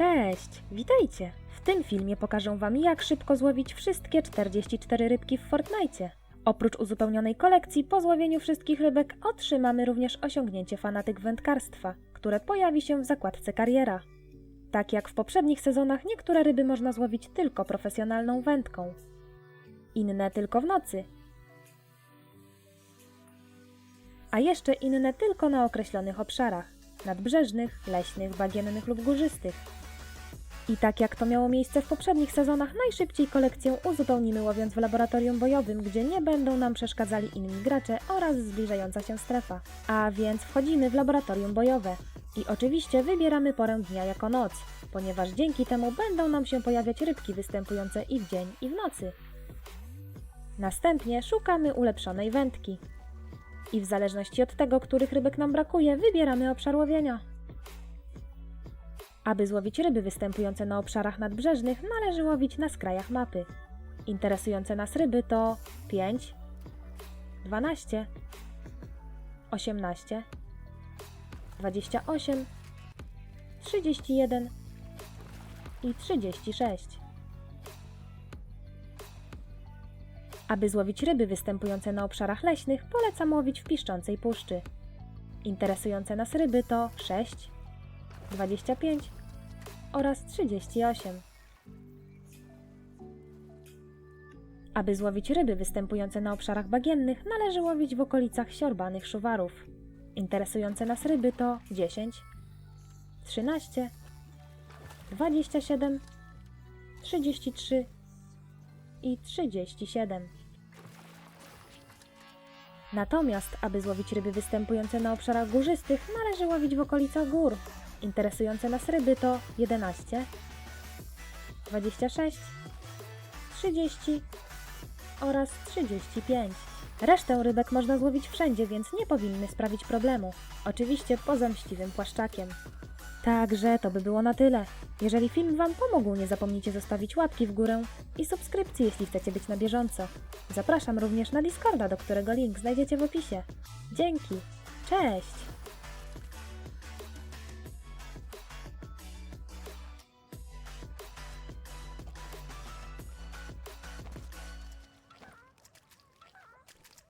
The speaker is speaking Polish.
Cześć, witajcie! W tym filmie pokażę Wam, jak szybko złowić wszystkie 44 rybki w Fortnite. Oprócz uzupełnionej kolekcji, po złowieniu wszystkich rybek otrzymamy również osiągnięcie fanatyk wędkarstwa, które pojawi się w zakładce kariera. Tak jak w poprzednich sezonach, niektóre ryby można złowić tylko profesjonalną wędką, inne tylko w nocy, a jeszcze inne tylko na określonych obszarach nadbrzeżnych, leśnych, bagiennych lub górzystych. I tak jak to miało miejsce w poprzednich sezonach, najszybciej kolekcję uzupełnimy łowiąc w laboratorium bojowym, gdzie nie będą nam przeszkadzali inni gracze oraz zbliżająca się strefa. A więc wchodzimy w laboratorium bojowe. I oczywiście wybieramy porę dnia jako noc, ponieważ dzięki temu będą nam się pojawiać rybki występujące i w dzień, i w nocy. Następnie szukamy ulepszonej wędki. I w zależności od tego, których rybek nam brakuje, wybieramy obszar łowienia. Aby złowić ryby występujące na obszarach nadbrzeżnych, należy łowić na skrajach mapy. Interesujące nas ryby to 5, 12, 18, 28, 31 i 36. Aby złowić ryby występujące na obszarach leśnych, polecam łowić w piszczącej puszczy. Interesujące nas ryby to 6, 25 oraz 38. Aby złowić ryby występujące na obszarach bagiennych, należy łowić w okolicach siorbanych szuwarów. Interesujące nas ryby to 10, 13, 27, 33 i 37. Natomiast, aby złowić ryby występujące na obszarach górzystych, należy łowić w okolicach gór. Interesujące nas ryby to 11, 26, 30 oraz 35. Resztę rybek można złowić wszędzie, więc nie powinny sprawić problemu. Oczywiście poza mściwym płaszczakiem. Także to by było na tyle. Jeżeli film Wam pomógł, nie zapomnijcie zostawić łapki w górę i subskrypcji, jeśli chcecie być na bieżąco. Zapraszam również na Discorda, do którego link znajdziecie w opisie. Dzięki. Cześć!